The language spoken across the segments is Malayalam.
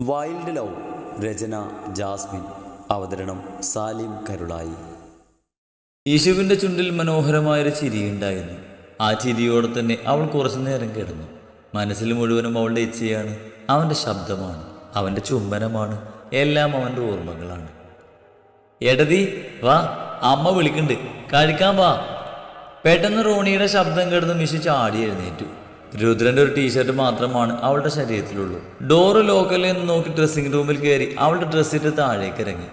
വൈൽഡ് ലവ് രചന ജാസ്മിൻ അവതരണം സാലിം കരുളായി. യേശുവിന്റെ ചുണ്ടിൽ മനോഹരമായൊരു ചിരിയുണ്ടായിരുന്നു. ആ ചിരിയോടെ തന്നെ അവൾ കുറച്ചു നേരം കിടന്നു. മനസ്സിൽ മുഴുവനും അവളുടെ ഇച്ഛയാണ് അവന്റെ ശബ്ദമാണ് അവന്റെ ചുംബനമാണ് എല്ലാം അവന്റെ ഓർമ്മകളാണ്. എടതി വാ അമ്മ വിളിക്കണ്ട് കഴിക്കാൻ വാ. പെട്ടെന്ന് റോണിയുടെ ശബ്ദം കിടന്ന് മിഷു ചാടി എഴുന്നേറ്റു. രുദ്രന്റെ ഒരു ടീഷർട്ട് മാത്രമാണ് അവളുടെ ശരീരത്തിലുള്ളൂ. ഡോറ് ലോക്കലിൽ നിന്ന് നോക്കി ഡ്രസ്സിംഗ് റൂമിൽ കയറി അവളുടെ ഡ്രസ്സ് ഇട്ട് താഴേക്ക് ഇറങ്ങി.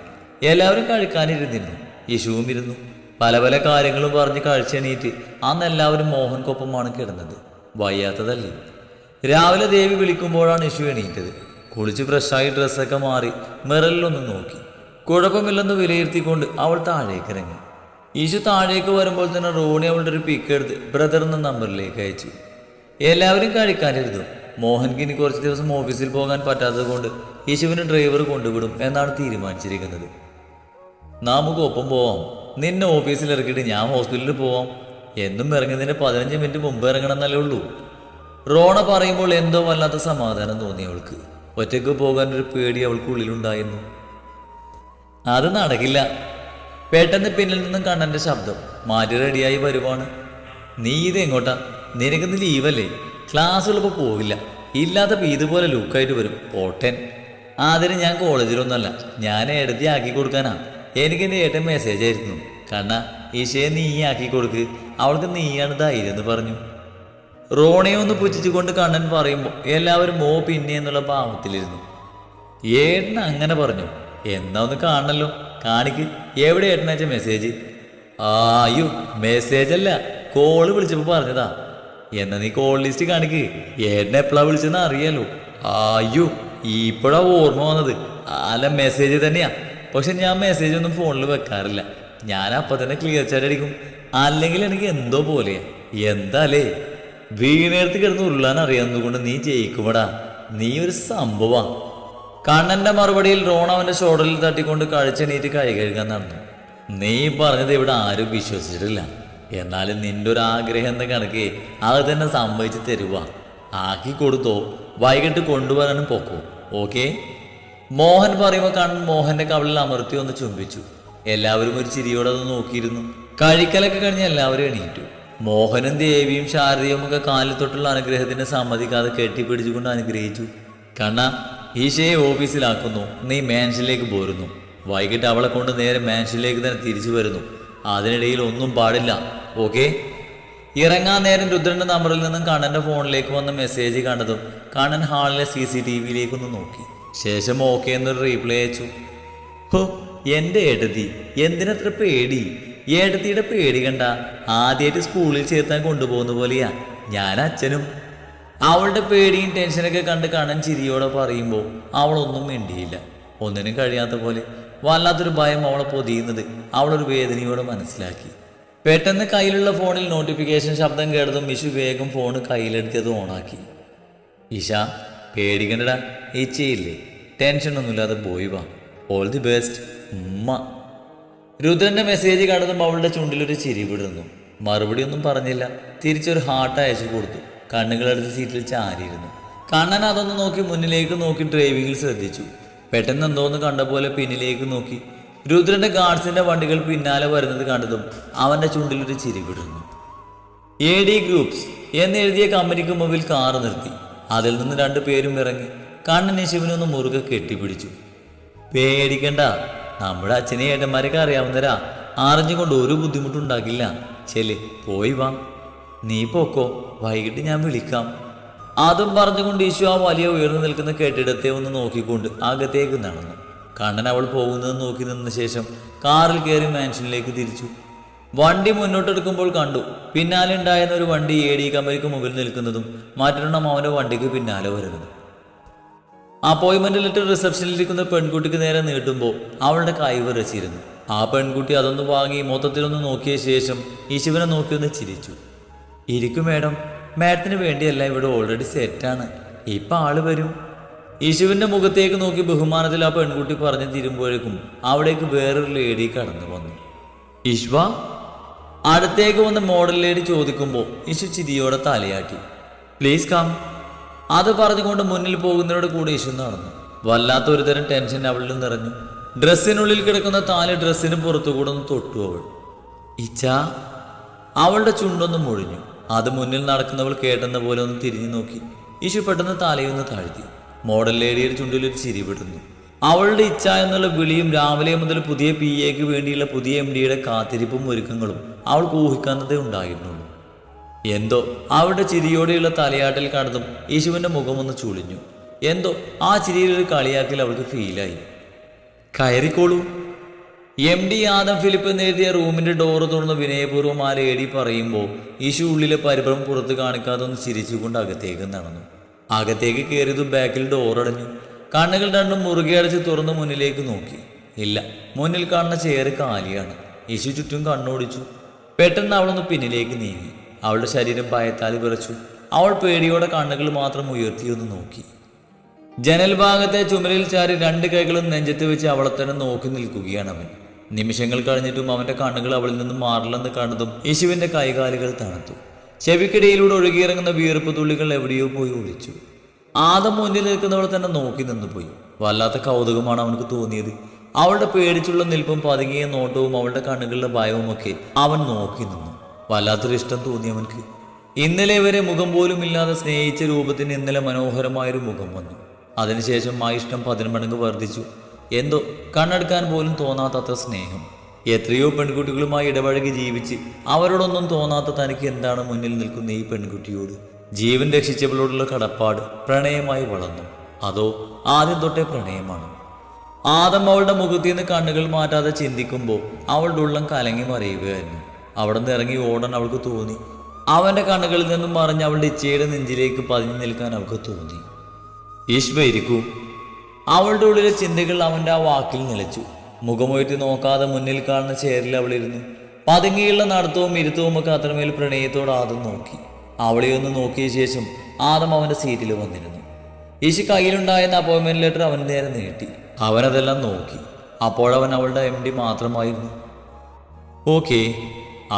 എല്ലാവരും കഴിക്കാനിരുന്നിരുന്നു. യശുവും ഇരുന്നു. പല പല കാര്യങ്ങളും പറഞ്ഞ് കഴിച്ചെണീറ്റ് അന്ന് എല്ലാവരും മോഹൻക്കൊപ്പമാണ് കിടന്നത്. വയ്യാത്തതല്ലേ? രാവിലെ ദേവി വിളിക്കുമ്പോഴാണ് യശു എണീറ്റത്. കുളിച്ച് ഫ്രഷായി ഡ്രസ്സൊക്കെ മാറി മെറലിലൊന്ന് നോക്കി. കുഴപ്പമില്ലെന്ന് വിലയിരുത്തിക്കൊണ്ട് അവൾ താഴേക്ക് ഇറങ്ങി. യശു താഴേക്ക് വരുമ്പോൾ തന്നെ റോണി അവളുടെ ഒരു പിക്ക് എടുത്ത് എന്ന നമ്പറിലേക്ക് അയച്ചു. എല്ലാവരും കഴിക്കാനിരുന്നു മോഹൻക്ക് ഇനി കുറച്ച് ദിവസം ഓഫീസിൽ പോകാൻ പറ്റാത്തത് കൊണ്ട് യേശുവിന് ഡ്രൈവർ കൊണ്ടുവിടും എന്നാണ് തീരുമാനിച്ചിരിക്കുന്നത്. നമുക്ക് ഒപ്പം പോവാം. നിന്നെ ഓഫീസിൽ ഇറക്കിയിട്ട് ഞാൻ ഹോസ്പിറ്റലിൽ പോവാം. എന്നും ഇറങ്ങുന്നതിന് പതിനഞ്ച് മിനിറ്റ് മുമ്പ് ഇറങ്ങണം എന്നല്ലേ ഉള്ളൂ. റോണ പറയുമ്പോൾ എന്തോ വല്ലാത്ത സമാധാനം തോന്നി അവൾക്ക്. ഒറ്റയ്ക്ക് പോകാൻ ഒരു പേടി അവൾക്കുള്ളിലുണ്ടായിരുന്നു അത് നടക്കില്ല. പെട്ടെന്ന് പിന്നിൽ നിന്നും കണ്ണന്റെ ശബ്ദം മാറ്റി റെഡിയായി വരുവാണ്. നീ ഇത് എങ്ങോട്ടാ? നിനക്കിന്ന് ലീവല്ലേ ക്ലാസ്സുള്ളപ്പോൾ പോകില്ല. ഇല്ലാത്തപ്പോൾ ഇതുപോലെ ലുക്കായിട്ട് വരും. പോട്ടൻ ആദ്യം ഞാൻ കോളേജിലൊന്നുമല്ല ഞാൻ എടുത്തി ആക്കി കൊടുക്കാനാ. എനിക്ക് എന്റെ ഏട്ടൻ മെസ്സേജ് ആയിരുന്നു കണ്ണ ഈശയെ നീ ആക്കി കൊടുക്ക്. അവൾക്ക് നീയാണ് ധൈര്യം എന്ന് പറഞ്ഞു. റോണയെ ഒന്ന് പുച്ഛിച്ചുകൊണ്ട് കണ്ണൻ പറയുമ്പോൾ എല്ലാവരും മോ പിന്നെ എന്നുള്ള ഭാവത്തിലിരുന്നു. ഏട്ടൻ അങ്ങനെ പറഞ്ഞു. എന്നാ ഒന്ന് കാണണല്ലോ. കാണിക്ക്. എവിടെ ഏട്ടനയച്ച മെസ്സേജ് ആയു മെസ്സേജ് അല്ല. കോൾ വിളിച്ചപ്പോൾ പറഞ്ഞതാ. എന്നാ നീ കോൾ ലിസ്റ്റ് കാണിക്ക്. എന്നെ എപ്പോഴാ വിളിച്ചെന്ന് അറിയാലോ. അയ്യോ ഇപ്പോഴാ ഓർമ്മ വന്നത്. അല്ല മെസ്സേജ് തന്നെയാ. പക്ഷെ ഞാൻ മെസ്സേജ് ഒന്നും ഫോണിൽ വെക്കാറില്ല. ഞാൻ അപ്പൊ തന്നെ ക്ലിയർ ചാറ്റ് അടിക്കും. അല്ലെങ്കിൽ എനിക്ക് എന്തോ പോലെയാ. എന്താലേ? വീണേർത്ത് കിടന്ന് ഉരുളാൻ അറിയാവുന്നതുകൊണ്ട് നീ ജയിക്കുമടാ. നീ ഒരു സംഭവാ. കണ്ണന്റെ മറുപടിയിൽ റോൺ അവന്റെ ഷോൾഡറിൽ തട്ടിക്കൊണ്ട് കഴിച്ചെണീറ്റ് കൈ കഴുകാൻ നടന്നു. നീ പറഞ്ഞത് ഇവിടെ ആരും വിശ്വസിച്ചിട്ടില്ല. എന്നാലും നിന്റെ ഒരു ആഗ്രഹം എന്ന കണക്ക് അത് തന്നെ സമ്മതിച്ച് തരുക ആക്കി കൊടുത്തോ. വൈകിട്ട് കൊണ്ടുവരാനും പൊക്കോ. ഓക്കെ? മോഹൻ പറയുമ്പോൾ കണ്ണൻ മോഹന്റെ കവിളിൽ അമർത്തി ഒന്ന് ചുംബിച്ചു. എല്ലാവരും ഒരു ചിരിയോടെ അത് നോക്കിയിരുന്നു. കഴിക്കലൊക്കെ കഴിഞ്ഞ് എല്ലാവരും എണീറ്റു. മോഹനും ദേവിയും ശാരദയും ഒക്കെ കാലിൽ തൊട്ടുള്ള അനുഗ്രഹത്തിന് സമ്മതിക്കാതെ കെട്ടിപ്പിടിച്ചുകൊണ്ട് അനുഗ്രഹിച്ചു. കണ്ണ ഈശയെ ഓഫീസിലാക്കുന്നു. നീ മാൻഷനിലേക്ക് പോരുന്നു. വൈകിട്ട് അവളെ കൊണ്ട് നേരെ മാൻഷനിലേക്ക് തന്നെ തിരിച്ചു വരുന്നു. അതിനിടയിൽ ഒന്നും പാടില്ല. ഓക്കെ ഇറങ്ങാൻ നേരം രുദ്രന്റെ നമ്പറിൽ നിന്നും കണ്ണന്റെ ഫോണിലേക്ക് വന്ന മെസ്സേജ് കണ്ടതും കണ്ണൻ ഹാളിലെ സി സി ടി വിയിലേക്കൊന്ന് നോക്കി. ശേഷം ഓക്കെ എന്നൊരു റീപ്ലൈ അയച്ചു. ഹോ എന്റെ ഏട്ടത്തി എന്തിനത്ര പേടി? ഏട്ടത്തിയുടെ പേടി കണ്ട ആദ്യമായിട്ട് സ്കൂളിൽ ചേർത്താൻ കൊണ്ടുപോകുന്ന പോലെയാ. ഞാൻ അച്ഛനും. അവളുടെ പേടിയും ടെൻഷനൊക്കെ കണ്ട് കണ്ണൻ ചിരിയോടെ പറയുമ്പോൾ അവളൊന്നും മിണ്ടിയില്ല. ഒന്നിനും കഴിയാത്ത പോലെ. വല്ലാത്തൊരു ഭയം അവളെ പൊതിയുന്നത്. അവളൊരു വേദനയോടെ മനസ്സിലാക്കി. പെട്ടെന്ന് കയ്യിലുള്ള ഫോണിൽ നോട്ടിഫിക്കേഷൻ ശബ്ദം കേട്ടതും മിഷു വേഗം ഫോൺ കയ്യിലെടുത്തത് ഓണാക്കി ഇഷ പേടിക്കണ്ടടാ ഇച്ചയില്ലേ ടെൻഷനൊന്നുമില്ലാതെ പോയി വാ. ഓൾ ദി ബെസ്റ്റ് ഉമ്മ. രുദ്രന്റെ മെസ്സേജ് കണ്ടതും അവളുടെ ചുണ്ടിലൊരു ചിരി വിടുന്നു മറുപടി ഒന്നും പറഞ്ഞില്ല. തിരിച്ചൊരു ഹാർട്ട് അയച്ചു കൊടുത്തു. കണ്ണുകളെടുത്ത് സീറ്റിൽ ചാരിയിരുന്നു. കണ്ണൻ അതൊന്ന് നോക്കി മുന്നിലേക്ക് നോക്കി ഡ്രൈവിംഗിൽ ശ്രദ്ധിച്ചു. പെട്ടെന്ന് എന്തോന്ന് കണ്ട പോലെ പിന്നിലേക്ക് നോക്കി. രുദ്രന്റെ ഗാർഡ്സിന്റെ വണ്ടികൾ പിന്നാലെ വരുന്നത് കണ്ടതും അവന്റെ ചുണ്ടിലൊരു ചിരി വിടുന്നു എ ഡി ഗ്രൂപ്പ്സ് എന്നെഴുതിയ കമ്പനിക്ക് മുമ്പിൽ കാറ് നിർത്തി. അതിൽ നിന്ന് രണ്ടു പേരും ഇറങ്ങി. കണ്ണനെ ശിവനൊന്ന് മുറുകെ കെട്ടിപ്പിടിച്ചു. പേടിക്കണ്ട. നമ്മുടെ അച്ഛനെ ഏട്ടന്മാരൊക്കെ അറിയാവുന്നരാ അറിഞ്ഞുകൊണ്ട് ഒരു ബുദ്ധിമുട്ടുണ്ടാക്കില്ല ചെൽ പോയി വാ. നീ പോക്കോ. വൈകിട്ട് ഞാൻ വിളിക്കാം. അതും പറഞ്ഞുകൊണ്ട് ഈശോ ആ വലിയ ഉയർന്നു നിൽക്കുന്ന കെട്ടിടത്തെ ഒന്ന് നോക്കിക്കൊണ്ട് അകത്തേക്ക് നടന്നു. കണ്ണൻ അവൾ പോകുന്നത് നോക്കി നിന്ന ശേഷം കാറിൽ കയറി മാൻഷനിലേക്ക് തിരിച്ചു. വണ്ടി മുന്നോട്ടെടുക്കുമ്പോൾ കണ്ടു. പിന്നാലെ ഉണ്ടായിരുന്ന ഒരു വണ്ടി എ ഡി കമ്പനിക്ക് മുകളിൽ നിൽക്കുന്നതും മറ്റൊരെണ്ണം അവന്റെ വണ്ടിക്ക് പിന്നാലെ വരുന്നതും. അപ്പോയിന്റ്മെന്റ് ലെറ്റർ റിസപ്ഷനിലിരിക്കുന്ന പെൺകുട്ടിക്ക് നേരെ നീട്ടുമ്പോൾ അവളുടെ കൈ വിറച്ചിരുന്നു. ആ പെൺകുട്ടി അതൊന്ന് വാങ്ങി മൊത്തത്തിലൊന്ന് നോക്കിയ ശേഷം ഈശുവിനെ നോക്കിയൊന്ന് ചിരിച്ചു. ഇരിക്കും മേഡം. മാഡത്തിന് വേണ്ടിയല്ല ഇവിടെ ഓൾറെഡി സെറ്റാണ് ഇപ്പം ആൾ വരും. യേശുവിന്റെ മുഖത്തേക്ക് നോക്കി ബഹുമാനത്തിൽ ആ പെൺകുട്ടി പറഞ്ഞു തീരുമ്പോഴേക്കും അവിടേക്ക് വേറൊരു ലേഡി കടന്നു വന്നു. ഇഷ്വ അടുത്തേക്ക് വന്ന മോഡൽ ലേഡി ചോദിക്കുമ്പോൾ യേശു ചിരിയോടെ തലയാട്ടി. പ്ലീസ് കാം അത് പറഞ്ഞുകൊണ്ട് മുന്നിൽ പോകുന്നവരുടെ കൂടെ യേശു നടന്നു. വല്ലാത്ത ഒരു തരം ടെൻഷൻ അവളിൽ നിറഞ്ഞു. ഡ്രസ്സിനുള്ളിൽ കിടക്കുന്ന താൽ ഡ്രസ്സിന് പുറത്തുകൂടെ ഒന്ന് തൊട്ടു അവൾ. ഇച്ച അവളുടെ ചുണ്ടൊന്ന് മുഴിഞ്ഞു. അത് മുന്നിൽ നടക്കുന്നവൾ കേട്ടെന്ന പോലെ ഒന്ന് തിരിഞ്ഞു നോക്കി. ഇഷു പെട്ടെന്ന് തലയൊന്ന് താഴ്ത്തി. മോഡൽ ലേഡിയുടെ ചുണ്ടിൽ ഒരു ചിരി വിടുന്നു അവളുടെ ഇച്ഛ എന്നുള്ള വിളിയും രാവിലെ മുതൽ പുതിയ പി എക്ക് വേണ്ടിയുള്ള പുതിയ എം ഡിയുടെ കാത്തിരിപ്പും ഒരുക്കങ്ങളും അവൾക്ക് ഊഹിക്കാത്തതേ ഉണ്ടായിരുന്നുള്ളൂ. എന്തോ അവളുടെ ചിരിയോടെയുള്ള തലയാട്ടിൽ കടന്നും യേശുവിന്റെ മുഖമൊന്ന് ചുളിഞ്ഞു. എന്തോ ആ ചിരിയിലൊരു കളിയാക്കൽ അവൾക്ക് ഫീലായി കയറിക്കോളൂ. എം ഡി ആദം ഫിലിപ്പ് എഴുതിയ റൂമിന്റെ ഡോറ് തുറന്ന് വിനയപൂർവം ആ ലേഡി പറയുമ്പോൾ ഈശു ഉള്ളിലെ പരിഭ്രമം പുറത്ത് കാണിക്കാതെ ഒന്ന് ചിരിച്ചുകൊണ്ട് അകത്തേക്ക് നടന്നു. അകത്തേക്ക് കയറിയതും ബാക്കിൽ ഡോറടഞ്ഞു കണ്ണുകൾ രണ്ടും മുറുകെ അടച്ച് തുറന്ന് മുന്നിലേക്ക് നോക്കി. ഇല്ല മുന്നിൽ കാണുന്ന ചെയർ കാലിയാണ്. യേശു ചുറ്റും കണ്ണോടിച്ചു. പെട്ടെന്ന് അവളൊന്ന് പിന്നിലേക്ക് നീങ്ങി. അവളുടെ ശരീരം ഭയത്താൽ വിറച്ചു. അവൾ പേടിയോടെ കണ്ണുകൾ മാത്രം ഉയർത്തിയൊന്ന് നോക്കി. ജനൽ ഭാഗത്തെ ചുമരിൽ ചാരി രണ്ട് കൈകളും നെഞ്ചത്ത് വെച്ച് അവളെ തന്നെ നോക്കി നിൽക്കുകയാണ് അവൻ. നിമിഷങ്ങൾ കഴിഞ്ഞിട്ടും അവന്റെ കണ്ണുകൾ അവളിൽ നിന്ന് മാറില്ലെന്ന് കണ്ടതും യേശുവിന്റെ കൈകാലുകൾ തണുത്തു. ചെവിക്കിടയിലൂടെ ഒഴുകിയിറങ്ങുന്ന വീർപ്പ് തുള്ളികൾ എവിടെയോ പോയി ഒളിച്ചു ആദം മുന്നിൽ നിൽക്കുന്നവൾ തന്നെ നോക്കി നിന്നുപോയി വല്ലാത്ത കൗതുകമാണ് അവനക്ക് തോന്നിയത്. അവളുടെ പേടിച്ചുള്ള നിൽപ്പും പതുങ്ങിയ നോട്ടവും അവളുടെ കണ്ണുകളുടെ ഭയവും ഒക്കെ അവൻ നോക്കി നിന്നു. വല്ലാത്തൊരു ഇഷ്ടം തോന്നി അവനക്ക് ഇന്നലെ വരെ മുഖം പോലും ഇല്ലാതെ സ്നേഹിച്ച രൂപത്തിന് ഇന്നലെ മനോഹരമായൊരു മുഖം വന്നു. അതിനുശേഷം ആ ഇഷ്ടം പതിന്മടങ്ങ് വർദ്ധിച്ചു. എന്തോ കണ്ണെടുക്കാൻ പോലും തോന്നാത്തത്ര സ്നേഹം. എത്രയോ പെൺകുട്ടികളുമായി ഇടപഴകി ജീവിച്ച് അവരോടൊന്നും തോന്നാത്ത തനിക്ക് എന്താണ് മുന്നിൽ നിൽക്കുന്ന ഈ പെൺകുട്ടിയോട്? ജീവൻ രക്ഷിച്ചവളോടുള്ള കടപ്പാട് പ്രണയമായി വളർന്നു. അതോ ആദ്യം തൊട്ടേ പ്രണയമാണ്. ആദം അവളുടെ മുഖത്തു നിന്ന് കണ്ണുകൾ മാറ്റാതെ ചിന്തിക്കുമ്പോൾ അവളുടെ ഉള്ളം കലങ്ങി മറിയുകയായിരുന്നു അവിടെ നിന്ന് ഇറങ്ങി ഓടാൻ അവൾക്ക് തോന്നി. അവന്റെ കണ്ണുകളിൽ നിന്നും മറിഞ്ഞ് അവളുടെ ഇച്ചയുടെ നെഞ്ചിലേക്ക് പതിഞ്ഞു നിൽക്കാൻ അവൾക്ക് തോന്നി. ഈശ്വ ഇരിക്കൂ. അവളുടെ ഉള്ളിലെ ചിന്തകൾ അവന്റെ ആ വാക്കിൽ നിലച്ചു. മുഖമൊഴുത്തി നോക്കാതെ മുന്നിൽ കാണുന്ന ചേരിൽ അവളിരുന്നു പതുങ്ങിയുള്ള നടത്തവും ഇരുത്തവും ഒക്കെ അത്രമേൽ പ്രണയത്തോട് ആദം നോക്കി. അവളെ ഒന്ന് നോക്കിയ ശേഷം ആദം അവന്റെ സീറ്റിൽ വന്നിരുന്നു. യേശു കയ്യിലുണ്ടായിരുന്ന അപ്പോയിൻമെന്റ് ലെറ്റർ അവൻ നേരെ നീട്ടി. അവനതെല്ലാം നോക്കി. അപ്പോഴവൻ അവളുടെ എം ഡി മാത്രമായിരുന്നു. ഓക്കേ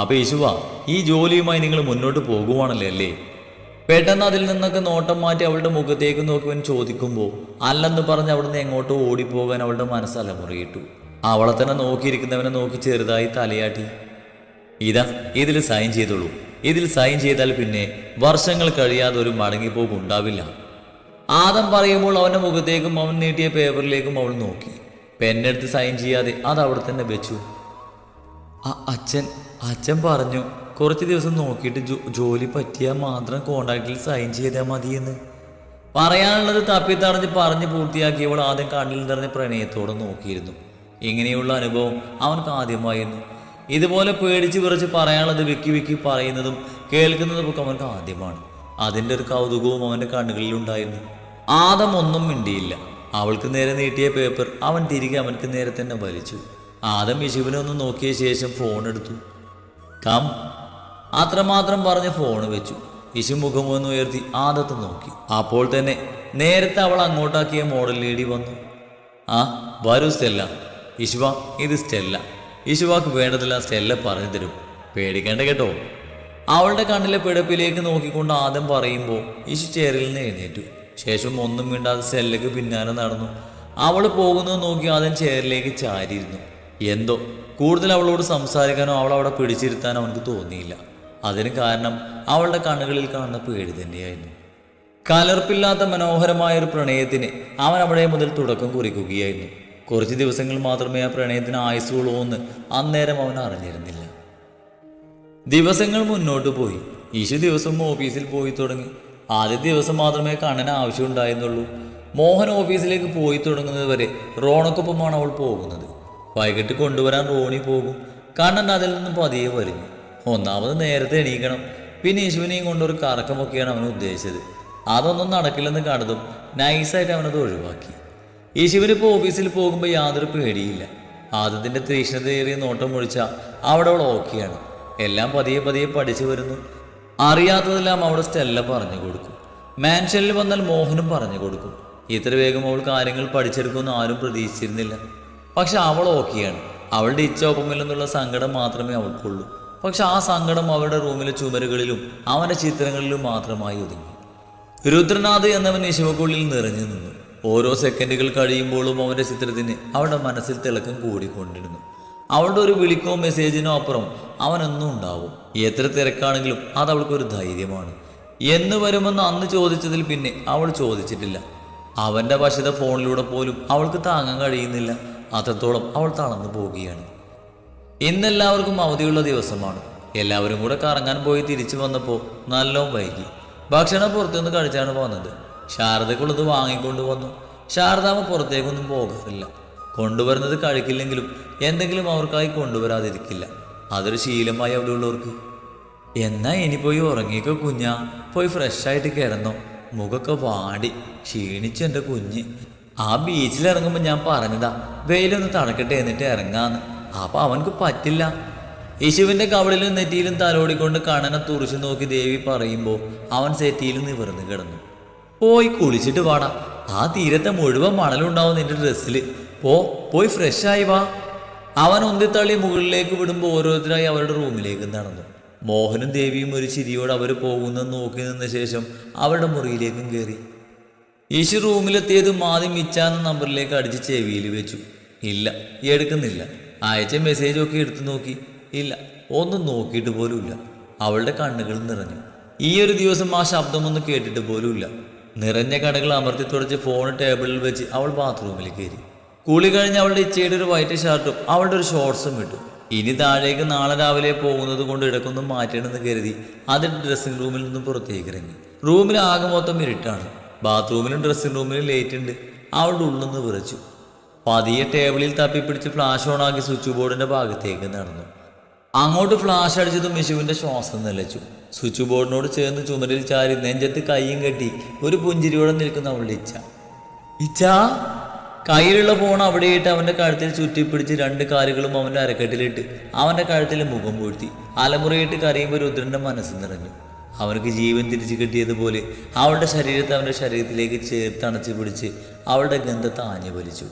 അപ്പൊ യേശുവ ഈ ജോലിയുമായി നിങ്ങൾ മുന്നോട്ട് പോകുവാണല്ലേ അല്ലേ? പെട്ടെന്ന് അതിൽ നിന്നൊക്കെ നോട്ടം മാറ്റി അവളുടെ മുഖത്തേക്ക് നോക്കി അവൻ ചോദിക്കുമ്പോൾ അല്ലെന്ന് പറഞ്ഞ് അവിടുന്ന് എങ്ങോട്ടോ ഓടിപ്പോകാൻ അവളുടെ മനസ്സ് മുറിയിട്ടു അവളെ തന്നെ നോക്കിയിരിക്കുന്നവനെ നോക്കി ചെറുതായി തലയാട്ടി. ഇതാ ഇതിൽ സൈൻ ചെയ്തോളൂ. ഇതിൽ സൈൻ ചെയ്താൽ പിന്നെ വർഷങ്ങൾ കഴിയാതെ ഒരു മടങ്ങിപ്പോക്ക് ഉണ്ടാവില്ല. ആദം പറയുമ്പോൾ അവന്റെ മുഖത്തേക്കും അവൻ നീട്ടിയ പേപ്പറിലേക്കും അവൾ നോക്കി. പെന്നെടുത്ത് സൈൻ ചെയ്യാതെ അത് അവിടെ തന്നെ വെച്ചു. അ- അച്ഛൻ അച്ഛൻ പറഞ്ഞു കുറച്ച് ദിവസം നോക്കിയിട്ട് ജോലി പറ്റിയാൽ മാത്രം കോണ്ടാക്റ്റിൽ സൈൻ ചെയ്താൽ മതിയെന്ന്. പറയാനുള്ളത് തപ്പിത്തടഞ്ഞ് പറഞ്ഞ് പൂർത്തിയാക്കിയവൾ ആദ്യം കണ്ണിൽ നിറഞ്ഞ പ്രണയത്തോടെ നോക്കിയിരുന്നു. ഇങ്ങനെയുള്ള അനുഭവം അവൻക്ക് ആദ്യമായിരുന്നു. ഇതുപോലെ പേടിച്ച് വിറച്ച് പറയാനുള്ളത് വിക്കി വിക്കി പറയുന്നതും കേൾക്കുന്നതും ഒക്കെ അവൻക്ക് ആദ്യമാണ്. അതിന്റെ ഒരു കൗതുകവും അവന്റെ കണ്ണുകളിൽ ഉണ്ടായിരുന്നു. ആദം ഒന്നും മിണ്ടിയില്ല. അവൾക്ക് നേരെ നീട്ടിയ പേപ്പർ അവൻ തിരികെ അവൻക്ക് നേരെ തന്നെ വലിച്ചു. ആദം യശുവിനെ ഒന്ന് നോക്കിയ ശേഷം ഫോൺ എടുത്തു. കം. അത്രമാത്രം പറഞ്ഞ് ഫോൺ വെച്ചു. യശു മുഖമൊന്ന് ഉയർത്തി ആദത്ത് നോക്കി. അപ്പോൾ തന്നെ നേരത്തെ അവൾ അങ്ങോട്ടാക്കിയ മോഡൽ ലേഡി വന്നു. ആ വരൂ സ്റ്റെല്ല. ഇശുവ ഇത് സ്റ്റെല്ല. ഇശുവാക്ക് വേണ്ടതില്ല സ്റ്റെല്ല പറഞ്ഞു തരും. പേടിക്കേണ്ട കേട്ടോ. അവളുടെ കണ്ണിലെ പിടപ്പിലേക്ക് നോക്കിക്കൊണ്ട് ആദ്യം പറയുമ്പോൾ ഇശു ചേറിൽ നിന്ന് എഴുന്നേറ്റു. ശേഷം ഒന്നും വീണ്ടാതെ സ്റ്റെല്ലക്ക് പിന്നാലെ നടന്നു. അവൾ പോകുന്നത് നോക്കി ആദ്യം ചേറിലേക്ക് ചാരിയിരുന്നു. എന്തോ കൂടുതൽ അവളോട് സംസാരിക്കാനോ അവളവിടെ പിടിച്ചിരുത്താനോ അവനക്ക് തോന്നിയില്ല. അതിന് കാരണം അവളുടെ കണ്ണുകളിൽ കാണുന്ന പേടി തന്നെയായിരുന്നു. കലർപ്പില്ലാത്ത മനോഹരമായ ഒരു പ്രണയത്തിന് അവൻ അവിടെ മുതൽ തുടക്കം കുറിക്കുകയായിരുന്നു. കുറച്ച് ദിവസങ്ങൾ മാത്രമേ ആ പ്രണയത്തിന് ആയുസുള്ളൂ എന്ന് അന്നേരം അവൻ അറിഞ്ഞിരുന്നില്ല. ദിവസങ്ങൾ മുന്നോട്ട് പോയി. ഈശു ദിവസം ഓഫീസിൽ പോയി തുടങ്ങി. ആദ്യ ദിവസം മാത്രമേ കണ്ണന് ആവശ്യമുണ്ടായിരുന്നുള്ളൂ. മോഹൻ ഓഫീസിലേക്ക് പോയി തുടങ്ങുന്നത് വരെ റോണക്കൊപ്പമാണ് അവൾ പോകുന്നത്. വൈകിട്ട് കൊണ്ടുവരാൻ റോണി പോകും. കണ്ണൻ അതിൽ നിന്നും പതിയെ വരുന്നു. ഒന്നാമത് നേരത്തെ എണീക്കണം. പിന്നെ യേശുവിനെയും കൊണ്ടൊരു കറക്കമൊക്കെയാണ് അവൻ ഉദ്ദേശിച്ചത്. അതൊന്നും നടക്കില്ലെന്ന് കണ്ടതും നൈസായിട്ട് അവനത് ഒഴിവാക്കി. യേശുവിന് ഇപ്പോൾ ഓഫീസിൽ പോകുമ്പോൾ യാതൊരു പേടിയില്ല. ആദ്യത്തിന്റെ തീക്ഷ്ണതയേറിയ നോട്ടം ഒഴിച്ച അവിടെ അവൾ ഓക്കെയാണ്. എല്ലാം പതിയെ പതിയെ പഠിച്ചു വരുന്നു. അറിയാത്തതെല്ലാം അവിടെ സ്റ്റെല്ല പറഞ്ഞു കൊടുക്കും. മാൻഷനിൽ വന്നാൽ മോഹനും പറഞ്ഞു കൊടുക്കും. ഇത്ര വേഗം അവൾ കാര്യങ്ങൾ പഠിച്ചെടുക്കുമെന്ന് ആരും പ്രതീക്ഷിച്ചിരുന്നില്ല. പക്ഷെ അവൾ ഓക്കെയാണ്. അവളുടെ ഇച്ഛ നിന്നുള്ള സങ്കടം മാത്രമേ അവൾക്കുള്ളൂ. പക്ഷെ ആ സങ്കടം അവളുടെ റൂമിലെ ചുമരുകളിലും അവന്റെ ചിത്രങ്ങളിലും മാത്രമായി ഒതുങ്ങി. രുദ്രനാഥ് എന്നവൻ യശുവക്കുള്ളിൽ നിറഞ്ഞു നിന്നു. ഓരോ സെക്കൻഡുകൾ കഴിയുമ്പോഴും അവന്റെ ചിത്രത്തിന് അവളുടെ മനസ്സിൽ തിളക്കം കൂടിക്കൊണ്ടിരുന്നു. അവളുടെ ഒരു വിളിക്കോ മെസ്സേജിനോ അപ്പുറം അവനൊന്നും ഉണ്ടാവും. എത്ര തിരക്കാണെങ്കിലും അത് അവൾക്കൊരു ധൈര്യമാണ്. എന്ന് വരുമെന്ന് അന്ന് ചോദിച്ചതിൽ പിന്നെ അവൾ ചോദിച്ചിട്ടില്ല. അവന്റെ വശത ഫോണിലൂടെ പോലും അവൾക്ക് താങ്ങാൻ കഴിയുന്നില്ല. അത്രത്തോളം അവൾ തളർന്നു പോവുകയാണ്. ഇന്നെല്ലാവർക്കും അവധിയുള്ള ദിവസമാണ്. എല്ലാവരും കൂടെ കറങ്ങാൻ പോയി തിരിച്ചു വന്നപ്പോൾ നല്ലോം വൈകി. ഭക്ഷണം പുറത്തുനിന്ന് കഴിച്ചാണ് വന്നത്. ശാരദക്കുള്ളത് വാങ്ങിക്കൊണ്ട് വന്നു. ശാരദാമ്മ പുറത്തേക്കൊന്നും പോകാറില്ല. കൊണ്ടുവരുന്നത് കഴിക്കില്ലെങ്കിലും എന്തെങ്കിലും അവർക്കായി കൊണ്ടുവരാതിരിക്കില്ല. അതൊരു ശീലമായി അവിടെയുള്ളവർക്ക്. എന്നാ ഇനി പോയി ഉറങ്ങിക്കോ കുഞ്ഞാ. പോയി ഫ്രഷായിട്ട് കിടന്നോ. മുഖമൊക്കെ വാടി. ക്ഷീണിച്ചു എന്റെ കുഞ്ഞ്. ആ ബീച്ചിൽ ഇറങ്ങുമ്പോൾ ഞാൻ പറഞ്ഞതാ വെയിലൊന്ന് തണക്കട്ടെ എന്നിട്ട് ഇറങ്ങാന്ന്. അപ്പൊ അവനക്ക് പറ്റില്ല. യേശുവിന്റെ കവളിലും നെറ്റിയിലും തലോടിക്കൊണ്ട് കണ്ണനെ തുറച്ചു നോക്കി ദേവി പറയുമ്പോൾ അവൻ സെറ്റിയിൽ നിവർന്ന് കിടന്നു. പോയി കുളിച്ചിട്ട് വാടാ. ആ തീരത്തെ മുഴുവൻ മണലുണ്ടാവും നിന്റെ ഡ്രസ്സിൽ പോ പോയി ആയി വാ. അവൻ ഒന്നിത്തള്ളി മുകളിലേക്ക് വിടുമ്പോൾ ഓരോരുത്തരായി അവരുടെ റൂമിലേക്ക് നടന്നു. മോഹനും ദേവിയും ഒരു ചിരിയോട് അവർ പോകുന്നത് നോക്കി നിന്ന ശേഷം അവരുടെ മുറിയിലേക്കും കയറി ഈശു റൂമിലെത്തിയത് മാതി മിച്ചാന്ന നമ്പറിലേക്ക് അടിച്ച് ചെവിയിൽ വെച്ചു. ഇല്ല എടുക്കുന്നില്ല. അയച്ച മെസ്സേജ് ഒക്കെ എടുത്തു നോക്കി. ഇല്ല ഒന്നും നോക്കിയിട്ട് പോലുമില്ല അവളുടെ കണ്ണുകൾ നിറഞ്ഞു. ഈ ഒരു ദിവസം ആ ശബ്ദമൊന്നും കേട്ടിട്ട് പോലുമില്ല നിറഞ്ഞ കടകൾ അമർത്തി തുടച്ച് ഫോൺ ടേബിളിൽ വെച്ച് അവൾ ബാത്റൂമിൽ കയറി. കുളി കഴിഞ്ഞ് അവളുടെ ഇച്ചയുടെ ഒരു വൈറ്റ് ഷർട്ടും അവളുടെ ഒരു ഷോർട്സും ഇട്ടു. ഇനി താഴേക്ക് നാളെ രാവിലെ പോകുന്നത് കൊണ്ട് ഇടക്കൊന്നും മാറ്റണമെന്ന് കരുതി അത് ഡ്രസ്സിംഗ് റൂമിൽ നിന്നും പുറത്തേക്ക് ഇറങ്ങി. റൂമിൽ ആകെ മൊത്തം ഇരുട്ടാണ്. ബാത്റൂമിലും ഡ്രസ്സിംഗ് റൂമിലും ലൈറ്റ് ഉണ്ട്. അവളുടെ ഉള്ളിൽ നിന്ന് വിറച്ചു. പതിയെ ടേബിളിൽ തപ്പിപ്പിടിച്ച് ഫ്ലാഷ് ഓൺ ആക്കി സ്വിച്ച് ബോർഡിന്റെ ഭാഗത്തേക്ക് നടന്നു. അങ്ങോട്ട് ഫ്ലാഷ് അടിച്ചതും മിഷുവിന്റെ ശ്വാസം നിലച്ചു. സ്വിച്ച് ബോർഡിനോട് ചേർന്ന് ചുമരിൽ ചാരി നെഞ്ചത്ത് കൈയും കെട്ടി ഒരു പുഞ്ചിരിയോടെ നിൽക്കുന്ന അവളുടെ ഇച്ഛ. ഇച്ഛ? കയ്യിലുള്ള ഫോൺ അവിടെയിട്ട് അവന്റെ കഴുത്തിൽ ചുറ്റിപ്പിടിച്ച് രണ്ട് കാലുകളും അവന്റെ അരക്കെട്ടിലിട്ട് അവന്റെ കഴുത്തിൽ മുഖം പൂഴ്ത്തി. അലമുറയിട്ട് കരയുമ്പോൾ രുദ്രന്റെ മനസ്സ് നിറഞ്ഞു. അവർക്ക് ജീവൻ തിരിച്ചു കിട്ടിയതുപോലെ അവളുടെ ശരീരത്തെ അവന്റെ ശരീരത്തിലേക്ക് ചേർത്തണച്ച് പിടിച്ച് അവളുടെ ഗന്ധത്തെ ആഞ്ഞു വലിച്ചു